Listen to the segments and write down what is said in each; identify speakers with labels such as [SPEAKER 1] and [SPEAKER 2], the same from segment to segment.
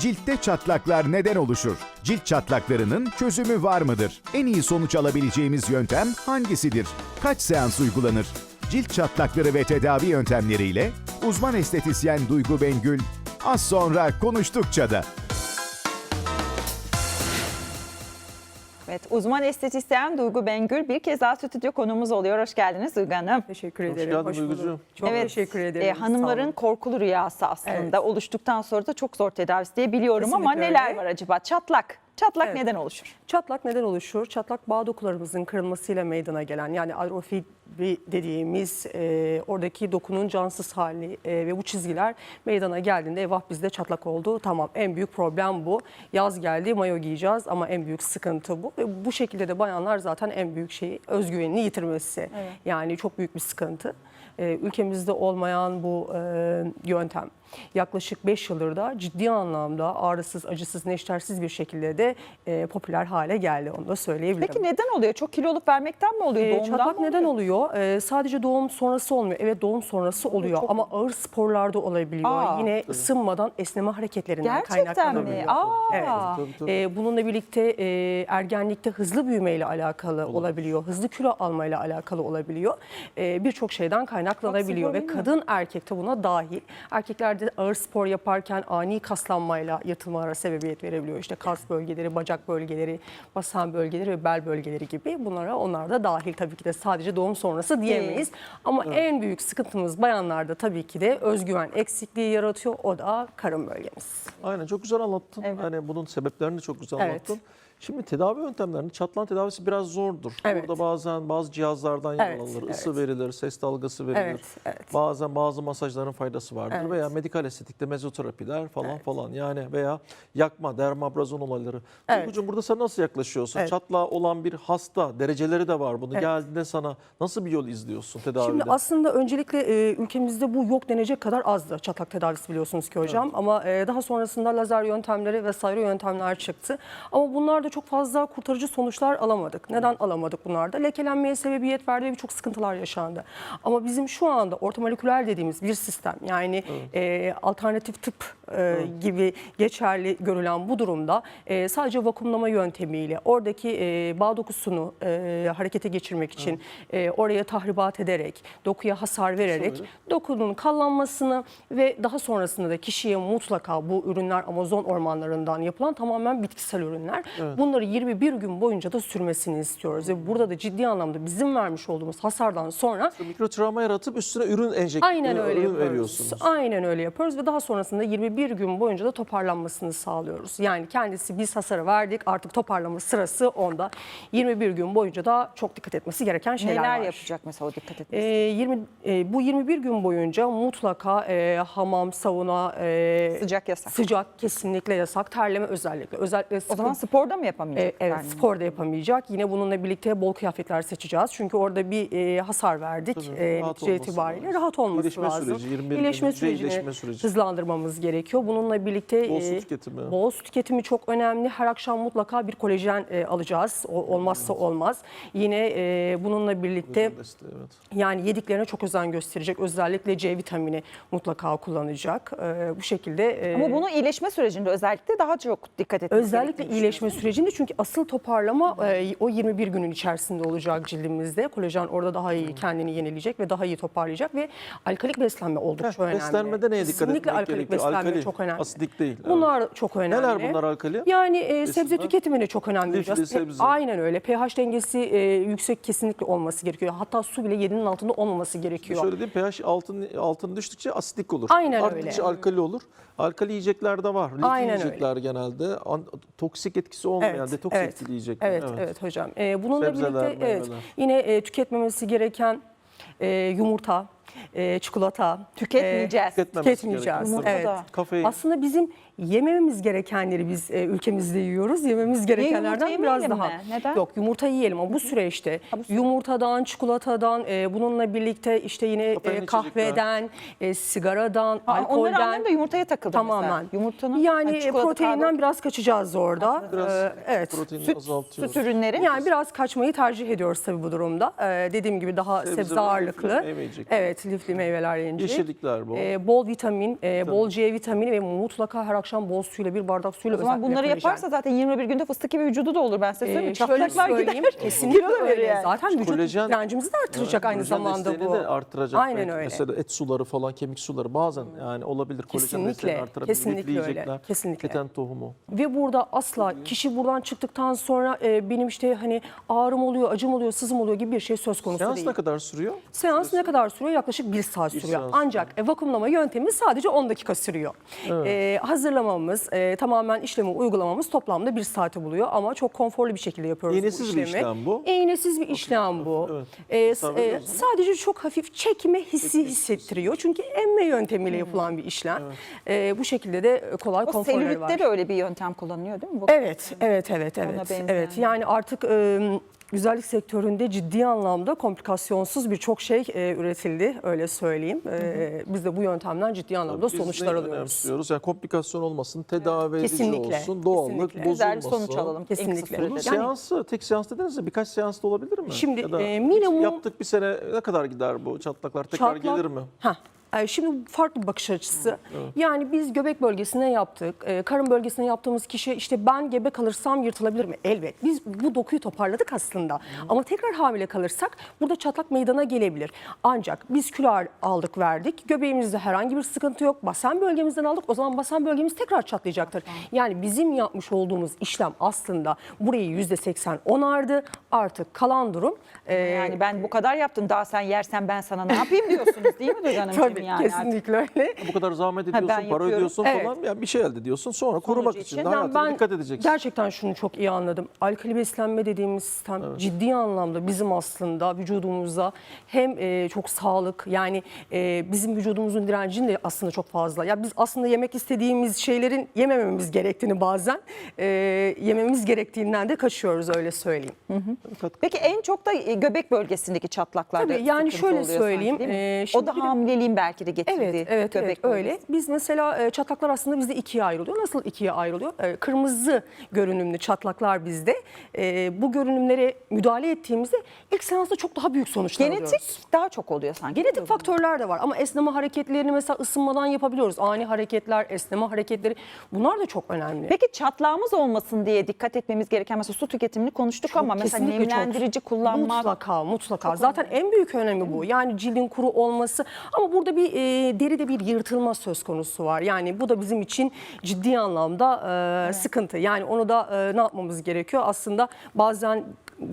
[SPEAKER 1] Ciltte çatlaklar neden oluşur? Cilt çatlaklarının çözümü var mıdır? En iyi sonuç alabileceğimiz yöntem hangisidir? Kaç seans uygulanır? Cilt çatlakları ve tedavi yöntemleriyle uzman estetisyen Duygu Bengül az sonra konuştukça da.
[SPEAKER 2] Evet, uzman estetisyen Duygu Bengül bir kez daha stüdyo konuğumuz oluyor. Hoş geldiniz Duygu Hanım.
[SPEAKER 3] Teşekkür
[SPEAKER 4] Hoş
[SPEAKER 3] ederim.
[SPEAKER 4] geldin
[SPEAKER 3] Hoş bulduk.
[SPEAKER 4] Duygucuğum.
[SPEAKER 3] Çok
[SPEAKER 2] evet,
[SPEAKER 3] teşekkür ederim.
[SPEAKER 2] e, hanımların korkulu rüyası aslında.
[SPEAKER 3] Evet.
[SPEAKER 2] Oluştuktan sonra da çok zor tedavisi diye biliyorum ama
[SPEAKER 3] Kesinlikle
[SPEAKER 2] neler
[SPEAKER 3] öyle.
[SPEAKER 2] var acaba? Çatlak. Çatlak
[SPEAKER 3] Evet.
[SPEAKER 2] neden oluşur?
[SPEAKER 3] Çatlak neden oluşur? Çatlak bağ dokularımızın kırılmasıyla meydana gelen yani atrofi dediğimiz e, oradaki dokunun cansız hali e, ve bu çizgiler meydana geldiğinde eyvah bizde çatlak oldu. Tamam en büyük problem bu. Yaz geldi mayo giyeceğiz ama en büyük sıkıntı bu. Ve bu şekilde de bayanlar zaten en büyük şeyi özgüvenini yitirmesi. Yani çok büyük bir sıkıntı. E, ülkemizde olmayan bu e, yöntem yaklaşık 5 yıldır da ciddi anlamda ağrısız, acısız, neştersiz bir şekilde de e, popüler hale geldi. Onu da söyleyebilirim.
[SPEAKER 2] Peki neden oluyor? Çok kiloluk vermekten mi oluyor?
[SPEAKER 3] Ee,
[SPEAKER 2] Doğumdan
[SPEAKER 3] çatlak
[SPEAKER 2] mı
[SPEAKER 3] neden
[SPEAKER 2] oluyor?
[SPEAKER 3] oluyor? Ee, sadece doğum sonrası olmuyor. Evet doğum sonrası oluyor
[SPEAKER 2] çok-
[SPEAKER 3] ama ağır sporlarda olabiliyor.
[SPEAKER 2] Aa.
[SPEAKER 3] Yine ısınmadan esneme hareketlerinden
[SPEAKER 2] Gerçekten mi?
[SPEAKER 3] kaynaklanabiliyor.
[SPEAKER 2] Aa.
[SPEAKER 3] Evet.
[SPEAKER 4] Tabii, tabii.
[SPEAKER 3] Ee, bununla birlikte e, ergenlikte hızlı büyümeyle alakalı olabiliyor. Hızlı kilo almayla alakalı olabiliyor. Ee, Birçok şeyden kaynaklanabiliyor ve kadın erkek de buna dahil. Erkeklerde ağır spor yaparken ani kaslanmayla yatılmalara sebebiyet verebiliyor. İşte kas bölgeleri, bacak bölgeleri, basen bölgeleri ve bel bölgeleri gibi bunlara onlar da dahil tabii ki de sadece doğum sonrası diyemeyiz. Ama en büyük sıkıntımız bayanlarda tabii ki de özgüven eksikliği yaratıyor. O da karın bölgemiz.
[SPEAKER 4] Aynen çok güzel anlattın.
[SPEAKER 2] Evet.
[SPEAKER 4] Hani bunun sebeplerini de çok güzel
[SPEAKER 3] Evet.
[SPEAKER 4] anlattın. Şimdi tedavi yöntemlerinin çatlağın tedavisi biraz zordur.
[SPEAKER 3] Evet.
[SPEAKER 4] Burada bazen bazı cihazlardan
[SPEAKER 3] Evet,
[SPEAKER 4] yararlanılır.
[SPEAKER 3] evet.
[SPEAKER 4] Isı verilir, ses dalgası verilir.
[SPEAKER 3] Evet, evet.
[SPEAKER 4] Bazen bazı masajların faydası vardır
[SPEAKER 3] Evet.
[SPEAKER 4] veya medikal estetikte mezoterapiler falan falan. Yani veya yakma, dermabrazon olayları.
[SPEAKER 3] Evet.
[SPEAKER 4] Duygucuğum burada sen nasıl yaklaşıyorsun?
[SPEAKER 3] Evet.
[SPEAKER 4] Çatlağı olan bir hasta, dereceleri de var bunu.
[SPEAKER 3] Evet.
[SPEAKER 4] Geldiğinde sana nasıl bir yol izliyorsun tedavide?
[SPEAKER 3] Şimdi aslında öncelikle e, ülkemizde bu yok denecek kadar azdı çatlak tedavisi biliyorsunuz ki hocam. Ama e, daha sonrasında lazer yöntemleri vesaire yöntemler çıktı. Ama bunlarda çok fazla kurtarıcı sonuçlar alamadık. Neden alamadık bunlarda? Lekelenmeye sebebiyet verdi ve birçok sıkıntılar yaşandı. Ama bizim şu anda ortomoleküler dediğimiz bir sistem yani e, alternatif tıp e, gibi geçerli görülen bu durumda e, sadece vakumlama yöntemiyle oradaki e, bağ dokusunu e, harekete geçirmek için e, oraya tahribat ederek, dokuya hasar vererek dokunun kallanmasını ve daha sonrasında da kişiye mutlaka bu ürünler Amazon ormanlarından yapılan tamamen bitkisel ürünler. Bunları 21 gün boyunca da sürmesini istiyoruz ve burada da ciddi anlamda bizim vermiş olduğumuz hasardan sonra
[SPEAKER 4] Mikro travma yaratıp üstüne ürün enjekte
[SPEAKER 3] Aynen öyle
[SPEAKER 4] ürün
[SPEAKER 3] yapıyoruz.
[SPEAKER 4] veriyorsunuz.
[SPEAKER 3] Aynen öyle yapıyoruz ve daha sonrasında 21 gün boyunca da toparlanmasını sağlıyoruz. Yani kendisi biz hasarı verdik artık toparlama sırası onda. 21 gün boyunca da çok dikkat etmesi gereken şeyler
[SPEAKER 2] Neler
[SPEAKER 3] var.
[SPEAKER 2] yapacak mesela o dikkat
[SPEAKER 3] Ee,
[SPEAKER 2] etmesi?
[SPEAKER 3] 20 e, bu 21 gün boyunca mutlaka e, hamam, sauna, e,
[SPEAKER 2] Sıcak yasak.
[SPEAKER 3] Sıcak kesinlikle yasak. Terleme özellikle. Özellikle
[SPEAKER 2] o zaman sporda mı
[SPEAKER 3] e,
[SPEAKER 2] yapamayacak?
[SPEAKER 3] evet
[SPEAKER 2] yani?
[SPEAKER 3] spor da yapamayacak. Yine bununla birlikte bol kıyafetler seçeceğiz. Çünkü orada bir e, hasar verdik.
[SPEAKER 4] Tabii,
[SPEAKER 3] E,
[SPEAKER 4] rahat
[SPEAKER 3] netice itibariyle
[SPEAKER 4] lazım.
[SPEAKER 3] rahat olması
[SPEAKER 4] İyileşme
[SPEAKER 3] lazım.
[SPEAKER 4] süreci, 21
[SPEAKER 3] İyileşme sürecini
[SPEAKER 4] iyileşme süreci.
[SPEAKER 3] hızlandırmamız gerekiyor. Bununla birlikte
[SPEAKER 4] Bol su
[SPEAKER 3] e,
[SPEAKER 4] tüketimi.
[SPEAKER 3] Bol su tüketimi çok önemli. Her akşam mutlaka bir kolajen e, alacağız. O, olmazsa olmaz. Yine e, bununla birlikte
[SPEAKER 4] desteği, evet.
[SPEAKER 3] yani yediklerine çok özen gösterecek. Özellikle C vitamini mutlaka kullanacak. E, bu şekilde e,
[SPEAKER 2] Ama bunu iyileşme sürecinde özellikle daha çok dikkat etmesi
[SPEAKER 3] Özellikle iyileşme sürecinde çünkü asıl toparlama e, o 21 günün içerisinde olacak cildimizde. Kolajen orada daha iyi kendini yenileyecek ve daha iyi toparlayacak ve alkalik beslenme oldukça
[SPEAKER 4] Heh,
[SPEAKER 3] önemli.
[SPEAKER 4] Beslenmede neye dikkat
[SPEAKER 3] Kesinlikle
[SPEAKER 4] etmek
[SPEAKER 3] alkalik
[SPEAKER 4] gerekiyor?
[SPEAKER 3] beslenme
[SPEAKER 4] Alkali,
[SPEAKER 3] çok önemli.
[SPEAKER 4] asidik değil, evet.
[SPEAKER 3] Bunlar çok önemli.
[SPEAKER 4] Neler bunlar alkali?
[SPEAKER 3] Yani e, sebze tüketimine çok önem vereceğiz.
[SPEAKER 4] Sebze.
[SPEAKER 3] Aynen öyle. pH dengesi e, yüksek kesinlikle olması gerekiyor. Hatta su bile 7'nin altında olmaması gerekiyor.
[SPEAKER 4] Şöyle diyeyim pH altın, altın düştükçe asidik olur.
[SPEAKER 3] Aynen
[SPEAKER 4] Arttıkça
[SPEAKER 3] öyle.
[SPEAKER 4] alkali olur. Alkali yiyecekler de var. Lifli
[SPEAKER 3] Aynen
[SPEAKER 4] yiyecekler genelde. An- toksik etkisi olmayan, detoks
[SPEAKER 3] evet,
[SPEAKER 4] etkili yiyecekler.
[SPEAKER 3] Evet, evet, hocam. Ee, bununla
[SPEAKER 4] Sebzeler,
[SPEAKER 3] birlikte evet, yine e, tüketmemesi gereken e, yumurta, e, çikolata.
[SPEAKER 2] Tüketmeyeceğiz.
[SPEAKER 4] Tüketmemesi
[SPEAKER 3] Tüketmeyeceğiz.
[SPEAKER 4] gerekiyor.
[SPEAKER 3] Evet.
[SPEAKER 4] Kafein.
[SPEAKER 3] Aslında bizim yemememiz gerekenleri biz e, ülkemizde yiyoruz. Yememiz gerekenlerden
[SPEAKER 2] yumurta
[SPEAKER 3] biraz
[SPEAKER 2] yemeyelim
[SPEAKER 3] daha.
[SPEAKER 2] mi? Neden?
[SPEAKER 3] Yok yumurta yiyelim ama bu süreçte yumurtadan, çikolatadan, e, bununla birlikte işte yine
[SPEAKER 4] Kafein
[SPEAKER 3] e, kahveden, e, sigaradan,
[SPEAKER 2] Aa, Onları
[SPEAKER 3] alkolden.
[SPEAKER 2] anladım da yumurtaya takıldım mesela.
[SPEAKER 3] Tamamen.
[SPEAKER 2] Yumurtanın
[SPEAKER 3] yani
[SPEAKER 2] hani çikolata,
[SPEAKER 3] proteinden
[SPEAKER 2] karbonhidrat,
[SPEAKER 3] biraz kaçacağız orada.
[SPEAKER 4] Biraz
[SPEAKER 3] Ee, evet.
[SPEAKER 4] proteini
[SPEAKER 2] süt,
[SPEAKER 4] azaltıyoruz.
[SPEAKER 2] süt ürünleri.
[SPEAKER 3] Yani biraz kaçmayı tercih ediyoruz tabii bu durumda. Ee, dediğim gibi daha sebze,
[SPEAKER 4] Sebze ve
[SPEAKER 3] ağırlıklı. Evet, Evet, lifli meyveler yenecek.
[SPEAKER 4] Yeşillikler bol.
[SPEAKER 3] Ee, bol vitamin, e, bol C vitamini ve mutlaka her akşam bol suyla bir bardak suyla
[SPEAKER 2] O zaman
[SPEAKER 3] özellikle
[SPEAKER 2] bunları
[SPEAKER 3] kolajen.
[SPEAKER 2] yaparsa zaten 21 günde fıstık gibi vücudu da olur ben size söyleyeyim.
[SPEAKER 3] Ee, şöyle
[SPEAKER 2] Çatlaklar
[SPEAKER 3] söyleyeyim,
[SPEAKER 2] gider.
[SPEAKER 3] kesinlikle
[SPEAKER 2] Kilo da verir
[SPEAKER 3] öyle.
[SPEAKER 2] yani.
[SPEAKER 3] Zaten vücut
[SPEAKER 4] Kolajen-
[SPEAKER 3] direncimizi de artıracak aynı
[SPEAKER 4] Kolajen
[SPEAKER 3] zamanda
[SPEAKER 4] desteğini
[SPEAKER 3] bu.
[SPEAKER 4] de artıracak.
[SPEAKER 3] Aynen
[SPEAKER 4] belki.
[SPEAKER 3] öyle.
[SPEAKER 4] Mesela et suları falan, kemik suları bazen yani olabilir. Kolajen
[SPEAKER 3] Kesinlikle,
[SPEAKER 4] artırabilir.
[SPEAKER 3] kesinlikle
[SPEAKER 4] Lifli
[SPEAKER 3] öyle,
[SPEAKER 4] yiyecekler,
[SPEAKER 3] kesinlikle.
[SPEAKER 4] Keten tohumu.
[SPEAKER 3] Ve burada asla kişi buradan çıktıktan sonra e, benim işte hani ağrım oluyor, acım oluyor, sızım oluyor gibi bir şey söz konusu
[SPEAKER 4] Seans
[SPEAKER 3] değil.
[SPEAKER 4] ne kadar sürüyor?
[SPEAKER 3] Seans ne kadar sürüyor? Yaklaşık bir saat
[SPEAKER 4] Bir
[SPEAKER 3] sürüyor.
[SPEAKER 4] saat
[SPEAKER 3] Ancak e, vakumlama yöntemi sadece 10 dakika sürüyor. E, hazırlamamız, e, tamamen işlemi uygulamamız toplamda bir saati buluyor ama çok konforlu bir şekilde yapıyoruz
[SPEAKER 4] İğnesiz
[SPEAKER 3] bu
[SPEAKER 4] bir
[SPEAKER 3] işlemi.
[SPEAKER 4] işlem bu.
[SPEAKER 3] İğnesiz bir işlem bu.
[SPEAKER 4] Evet.
[SPEAKER 3] E,
[SPEAKER 4] Tasavvur
[SPEAKER 3] e,
[SPEAKER 4] ediyorsunuz.
[SPEAKER 3] sadece çok hafif çekme hissi hissettiriyor. Çünkü emme yöntemiyle yapılan bir işlem. E, bu şekilde de kolay
[SPEAKER 2] O
[SPEAKER 3] konforları var.
[SPEAKER 2] selülitte de öyle bir yöntem kullanılıyor değil mi? Bu
[SPEAKER 3] Evet, evet, evet, evet.
[SPEAKER 2] benzeyen
[SPEAKER 3] Evet. Yani artık e, güzellik sektöründe ciddi anlamda komplikasyonsuz birçok şey e, üretildi öyle söyleyeyim. E, biz de bu yöntemden ciddi anlamda
[SPEAKER 4] Biz
[SPEAKER 3] sonuçlar alıyoruz.
[SPEAKER 4] Yani komplikasyon olmasın, tedavi edici
[SPEAKER 3] Kesinlikle,
[SPEAKER 4] olsun, doğallık
[SPEAKER 3] kesinlikle.
[SPEAKER 2] güzel bir
[SPEAKER 4] bozulmasın.
[SPEAKER 2] sonuç alalım.
[SPEAKER 3] Kesinlikle.
[SPEAKER 4] Bunun
[SPEAKER 3] Yani-
[SPEAKER 4] seansı, tek seans dediniz ya birkaç seans da olabilir mi?
[SPEAKER 3] Şimdi,
[SPEAKER 4] Ya da
[SPEAKER 3] e, minimum-
[SPEAKER 4] Yaptık bir sene ne kadar gider bu çatlaklar? Tekrar
[SPEAKER 3] Çatlak-
[SPEAKER 4] gelir mi?
[SPEAKER 3] Heh. E, Şimdi farklı bir bakış açısı. Yani biz göbek bölgesine yaptık. e, Karın bölgesine yaptığımız kişi işte ben gebe kalırsam yırtılabilir mi? Elbet. Biz bu dokuyu toparladık aslında. Ama tekrar hamile kalırsak burada çatlak meydana gelebilir. Ancak biz kilo al- aldık verdik. Göbeğimizde herhangi bir sıkıntı yok. Basen bölgemizden aldık. O zaman basen bölgemiz tekrar çatlayacaktır. Yani bizim yapmış olduğumuz işlem aslında burayı %80 onardı. Artık kalan durum e,
[SPEAKER 2] Yani ben bu kadar yaptım daha sen yersen ben sana ne yapayım diyorsunuz değil mi Duygu Hanımcığım
[SPEAKER 3] tabii
[SPEAKER 2] yani? artık?
[SPEAKER 3] kesinlikle öyle.
[SPEAKER 4] Bu kadar zahmet
[SPEAKER 2] ben
[SPEAKER 4] ediyorsun, para
[SPEAKER 2] yapıyorum.
[SPEAKER 4] ödüyorsun
[SPEAKER 3] Evet.
[SPEAKER 4] falan. Yani bir şey elde ediyorsun. Sonra korumak
[SPEAKER 2] için.
[SPEAKER 4] için hayatına dikkat edeceksin.
[SPEAKER 3] Gerçekten şunu çok iyi anladım. Alkali beslenme dediğimiz sistem ciddi anlamda bizim aslında vücudumuza hem e, çok sağlık yani e, bizim vücudumuzun direncinin de aslında çok fazla. Ya biz aslında yemek istediğimiz şeylerin yemememiz gerektiğini bazen e, yememiz gerektiğinden de kaçıyoruz öyle söyleyeyim.
[SPEAKER 2] Peki en çok da e, göbek bölgesindeki çatlaklarda
[SPEAKER 3] Tabii, yani şöyle
[SPEAKER 2] oluyor
[SPEAKER 3] söyleyeyim,
[SPEAKER 2] sanki,
[SPEAKER 3] e, şimdi
[SPEAKER 2] o da hamileliğin belki de getirdiği
[SPEAKER 3] Evet, evet,
[SPEAKER 2] göbek
[SPEAKER 3] evet öyle. Biz mesela e, çatlaklar aslında bizde ikiye ayrılıyor. Nasıl ikiye ayrılıyor? E, Kırmızı görünümlü çatlaklar bizde. E, Bu görünümlere müdahale ettiğimizde ilk seansta çok daha büyük sonuçlar alıyoruz.
[SPEAKER 2] Genetik daha çok oluyor sanki.
[SPEAKER 3] Genetik faktörler de var ama esneme hareketlerini mesela ısınmadan yapabiliyoruz. Ani hareketler, esneme hareketleri bunlar da çok önemli.
[SPEAKER 2] Peki çatlağımız olmasın diye dikkat etmemiz gereken mesela su tüketimini konuştuk ama mesela
[SPEAKER 3] Kesinlikle çok.
[SPEAKER 2] nemlendirici kullanmak
[SPEAKER 3] Mutlaka mutlaka. Zaten en büyük önemi bu. Yani cildin kuru olması ama burada bir e, deride bir yırtılma söz konusu var. Yani bu da bizim için ciddi anlamda e, sıkıntı. Yani onu da e, ne yapmamız gerekiyor? Aslında bazen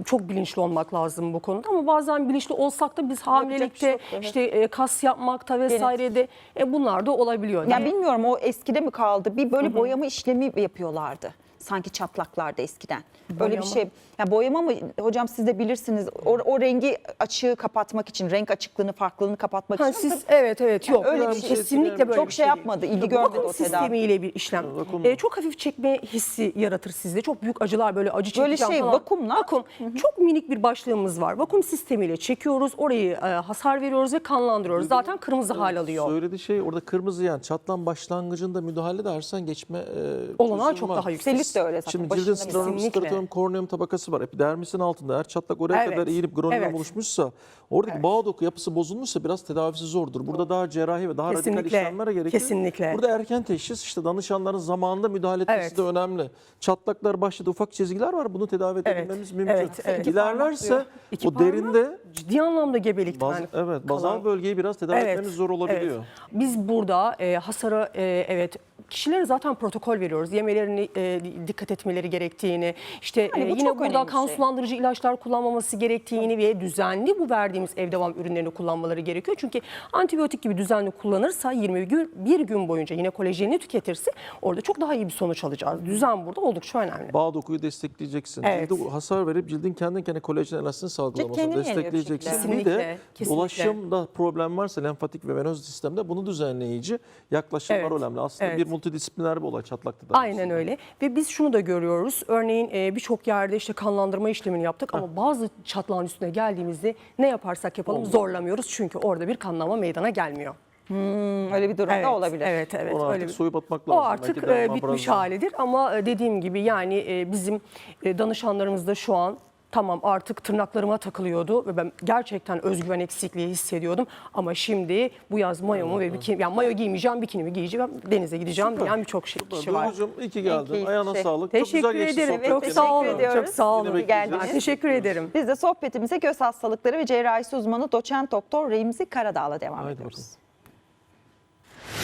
[SPEAKER 3] çok bilinçli olmak lazım bu konuda ama bazen bilinçli olsak da biz hamilelikte
[SPEAKER 2] yok, evet.
[SPEAKER 3] işte e, kas yapmakta vesairede e, bunlar da olabiliyor.
[SPEAKER 2] Ya
[SPEAKER 3] Yani
[SPEAKER 2] bilmiyorum o eskide mi kaldı? Bir böyle boyama işlemi yapıyorlardı. Sanki çatlaklarda eskiden. Böyle bir
[SPEAKER 3] Boyama.
[SPEAKER 2] şey. Ya boyama mı hocam siz de bilirsiniz. O, o rengi açığı kapatmak için, renk açıklığını, farklılığını kapatmak
[SPEAKER 3] Ha,
[SPEAKER 2] için.
[SPEAKER 3] siz evet evet yok
[SPEAKER 2] öyle bir
[SPEAKER 3] öyle
[SPEAKER 2] şey
[SPEAKER 3] kesinlikle böyle
[SPEAKER 2] Çok
[SPEAKER 3] bir
[SPEAKER 2] şey
[SPEAKER 3] değil.
[SPEAKER 2] yapmadı, ilgi görmedi
[SPEAKER 3] vakum
[SPEAKER 2] o tedavi.
[SPEAKER 3] sistemiyle bir işlem.
[SPEAKER 4] vakum.
[SPEAKER 3] Ee, çok hafif çekme hissi yaratır sizde. Çok büyük acılar böyle acı
[SPEAKER 2] Böyle
[SPEAKER 3] çekeceğim
[SPEAKER 2] şey,
[SPEAKER 3] falan.
[SPEAKER 2] vakumla-
[SPEAKER 3] Vakum. Çok minik bir başlığımız var. Vakum sistemiyle çekiyoruz. Orayı e, hasar veriyoruz ve kanlandırıyoruz. Zaten kırmızı hal alıyor.
[SPEAKER 4] Söylediği şey orada kırmızı yani çatlan başlangıcında müdahale edersen geçme e,
[SPEAKER 3] Olanağı çok
[SPEAKER 4] var.
[SPEAKER 3] daha yüksek.
[SPEAKER 2] De öyle zaten.
[SPEAKER 4] Şimdi cildin
[SPEAKER 3] Kesinlikle.
[SPEAKER 4] stratum, korneum tabakası var. Epidermisin altında eğer çatlak oraya
[SPEAKER 3] Evet.
[SPEAKER 4] kadar eğilip granülom
[SPEAKER 3] Evet.
[SPEAKER 4] oluşmuşsa oradaki bağ doku yapısı bozulmuşsa biraz tedavisi zordur. Burada daha cerrahi ve daha radikal
[SPEAKER 3] Kesinlikle.
[SPEAKER 4] işlemlere gerekir.
[SPEAKER 3] Kesinlikle.
[SPEAKER 4] Burada erken teşhis işte danışanların zamanında müdahale etmesi
[SPEAKER 3] Evet.
[SPEAKER 4] de önemli. Çatlaklar başladı ufak çizgiler var bunu tedavi edebilmemiz mümkün.
[SPEAKER 3] evet, evet.
[SPEAKER 4] İlerlerse
[SPEAKER 3] İki
[SPEAKER 4] o derinde
[SPEAKER 3] Ciddi anlamda gebelikten.
[SPEAKER 4] baz, evet bazal
[SPEAKER 3] kalan-
[SPEAKER 4] bölgeyi biraz tedavi etmemiz zor olabiliyor.
[SPEAKER 3] evet. Biz burada e, hasara e, evet kişilere zaten protokol veriyoruz. Yemelerine e, dikkat etmeleri gerektiğini, işte
[SPEAKER 2] Yani
[SPEAKER 3] e, yine burada
[SPEAKER 2] önemli bir
[SPEAKER 3] kan
[SPEAKER 2] şey.
[SPEAKER 3] sulandırıcı ilaçlar kullanmaması gerektiğini ve düzenli bu verdiğimiz ev devam ürünlerini kullanmaları gerekiyor. Çünkü antibiyotik gibi düzenli kullanırsa 20 gün bir gün boyunca yine kolajenini tüketirse orada çok daha iyi bir sonuç alacağız. Düzen burada oldukça önemli.
[SPEAKER 4] Bağ dokuyu destekleyeceksin.
[SPEAKER 3] Evet.
[SPEAKER 4] Cilde hasar verip cildin kendi kendine kolajen elastini salgılamasını destekleyeceksin. Bir de
[SPEAKER 3] Kesinlikle, kesinlikle.
[SPEAKER 4] ulaşımda problem varsa lenfatik ve venöz sistemde bunu düzenleyici yaklaşımlar
[SPEAKER 3] Evet,
[SPEAKER 4] önemli. Aslında
[SPEAKER 3] evet.
[SPEAKER 4] bir multidisipliner bir olay çatlak tedavisi.
[SPEAKER 3] Aynen öyle ve biz şunu da görüyoruz. Örneğin e, birçok yerde işte kanlandırma işlemini yaptık ama bazı çatlağın üstüne geldiğimizde ne yaparsak yapalım zorlamıyoruz. Çünkü orada bir kanlama meydana gelmiyor.
[SPEAKER 2] Hmm, öyle bir durumda
[SPEAKER 3] Evet,
[SPEAKER 2] olabilir.
[SPEAKER 3] Evet, evet.
[SPEAKER 4] Onu
[SPEAKER 3] öyle
[SPEAKER 4] artık
[SPEAKER 3] bir-
[SPEAKER 4] soyup atmak
[SPEAKER 3] O
[SPEAKER 4] lazım.
[SPEAKER 3] artık
[SPEAKER 4] Belki de
[SPEAKER 3] e,
[SPEAKER 4] ama
[SPEAKER 3] bitmiş halidir ama e, dediğim gibi yani e, bizim e, danışanlarımız da şu an Tamam artık tırnaklarıma takılıyordu ve ben gerçekten özgüven eksikliği hissediyordum. Ama şimdi bu yaz mayomu ve bikini, yani mayo giymeyeceğim, bikinimi giyeceğim, denize gideceğim diyen birçok şey, kişi var.
[SPEAKER 4] Duygucuğum iyi ki geldin.
[SPEAKER 2] keyifli
[SPEAKER 4] Ayağına
[SPEAKER 2] şey.
[SPEAKER 4] sağlık.
[SPEAKER 3] Teşekkür
[SPEAKER 4] Çok güzel geçti
[SPEAKER 3] ederim.
[SPEAKER 4] sohbet.
[SPEAKER 3] Çok
[SPEAKER 2] Teşekkür
[SPEAKER 3] sağ olun.
[SPEAKER 2] ediyoruz.
[SPEAKER 3] Çok sağ olun.
[SPEAKER 4] Yine bekleyeceğiz.
[SPEAKER 3] Ben teşekkür ederim.
[SPEAKER 2] Biz de sohbetimize göz hastalıkları ve cerrahisi uzmanı doçent doktor Remzi Karadağ'la devam
[SPEAKER 4] Haydi
[SPEAKER 2] ediyoruz.
[SPEAKER 4] bakalım.